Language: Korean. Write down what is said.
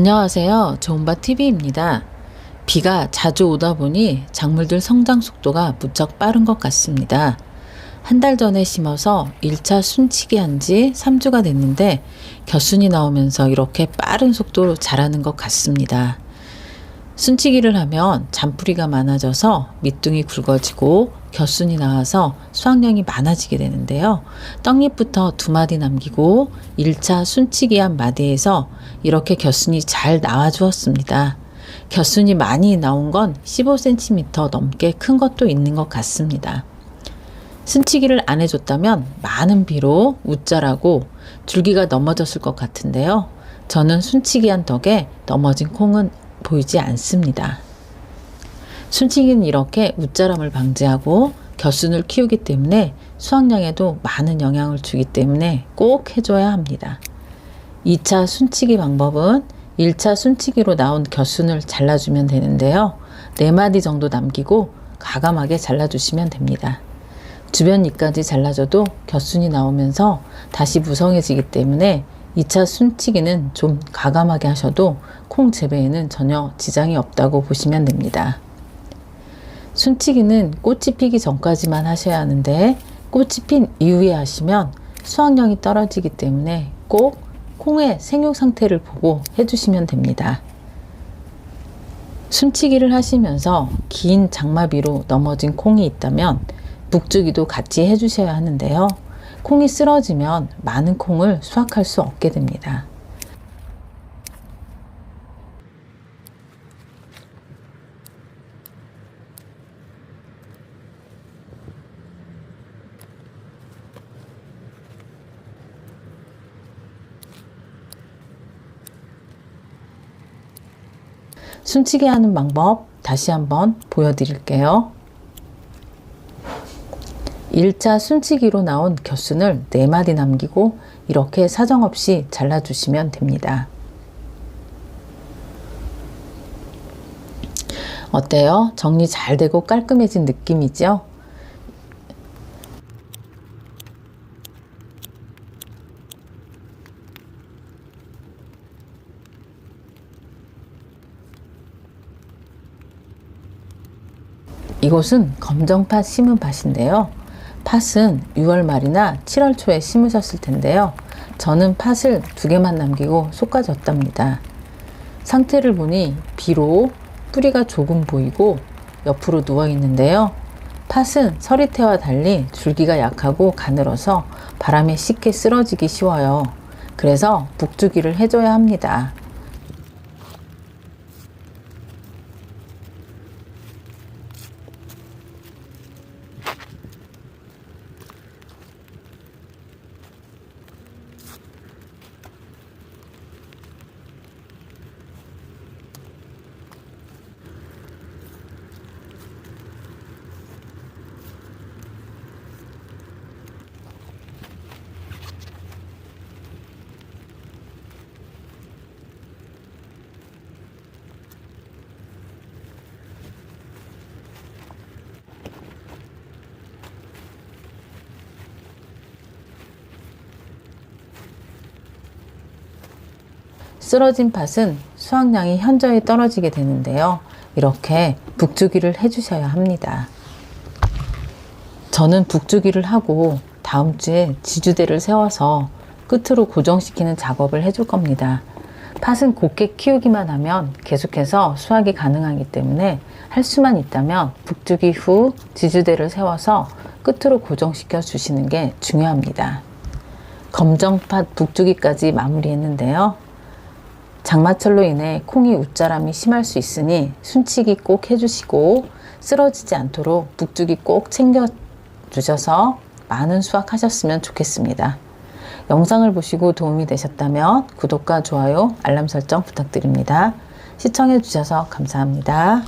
안녕하세요. 좋은바TV입니다. 비가 자주 오다 보니 작물들 성장 속도가 무척 빠른 것 같습니다. 한 달 전에 심어서 1차 순치기 한 지 3주가 됐는데 겨순이 나오면서 이렇게 빠른 속도로 자라는 것 같습니다. 순치기를 하면 잔뿌리가 많아져서 밑둥이 굵어지고 겨순이 나와서 수확량이 많아지게 되는데요. 떡잎부터 두 마디 남기고 1차 순치기 한 마디에서 이렇게 겨순이 잘 나와 주었습니다. 겨순이 많이 나온 건 15cm 넘게 큰 것도 있는 것 같습니다. 순치기를 안 해줬다면 많은 비로 웃자라고 줄기가 넘어졌을 것 같은데요. 저는 순치기 한 덕에 넘어진 콩은 보이지 않습니다. 순치기는 이렇게 웃자람을 방지하고 겨순을 키우기 때문에 수확량에도 많은 영향을 주기 때문에 꼭 해줘야 합니다. 2차 순치기 방법은 1차 순치기로 나온 겨순을 잘라주면 되는데요. 4마디 정도 남기고 가감하게 잘라주시면 됩니다. 주변 잎까지 잘라줘도 겨순이 나오면서 다시 무성해지기 때문에 2차 순치기는 좀 가감하게 하셔도 콩 재배에는 전혀 지장이 없다고 보시면 됩니다. 순치기는 꽃이 피기 전까지만 하셔야 하는데 꽃이 핀 이후에 하시면 수확량이 떨어지기 때문에 꼭 콩의 생육 상태를 보고 해주시면 됩니다. 순치기를 하시면서 긴 장마비로 넘어진 콩이 있다면 북주기도 같이 해주셔야 하는데요. 콩이 쓰러지면 많은 콩을 수확할 수 없게 됩니다. 숨치게 하는 방법 다시 한번 보여드릴게요. 1차 순치기로 나온 겨순을 4마디 남기고 이렇게 사정없이 잘라주시면 됩니다. 어때요? 정리 잘 되고 깔끔해진 느낌이죠? 이곳은 검정팥 심은 밭인데요. 팥은 6월 말이나 7월 초에 심으셨을 텐데요. 저는 팥을 두 개만 남기고 솎아졌답니다. 상태를 보니 비로 뿌리가 조금 보이고 옆으로 누워 있는데요. 팥은 서리태와 달리 줄기가 약하고 가늘어서 바람에 쉽게 쓰러지기 쉬워요. 그래서 북주기를 해줘야 합니다. 쓰러진 팥은 수확량이 현저히 떨어지게 되는데요. 이렇게 북주기를 해주셔야 합니다. 저는 북주기를 하고 다음 주에 지주대를 세워서 끝으로 고정시키는 작업을 해줄 겁니다. 팥은 곱게 키우기만 하면 계속해서 수확이 가능하기 때문에 할 수만 있다면 북주기 후 지주대를 세워서 끝으로 고정시켜 주시는 게 중요합니다. 검정팥 북주기까지 마무리했는데요. 장마철로 인해 콩이 웃자람이 심할 수 있으니 순치기 꼭 해주시고 쓰러지지 않도록 북주기 꼭 챙겨 주셔서 많은 수확하셨으면 좋겠습니다. 영상을 보시고 도움이 되셨다면 구독과 좋아요, 알람 설정 부탁드립니다. 시청해 주셔서 감사합니다.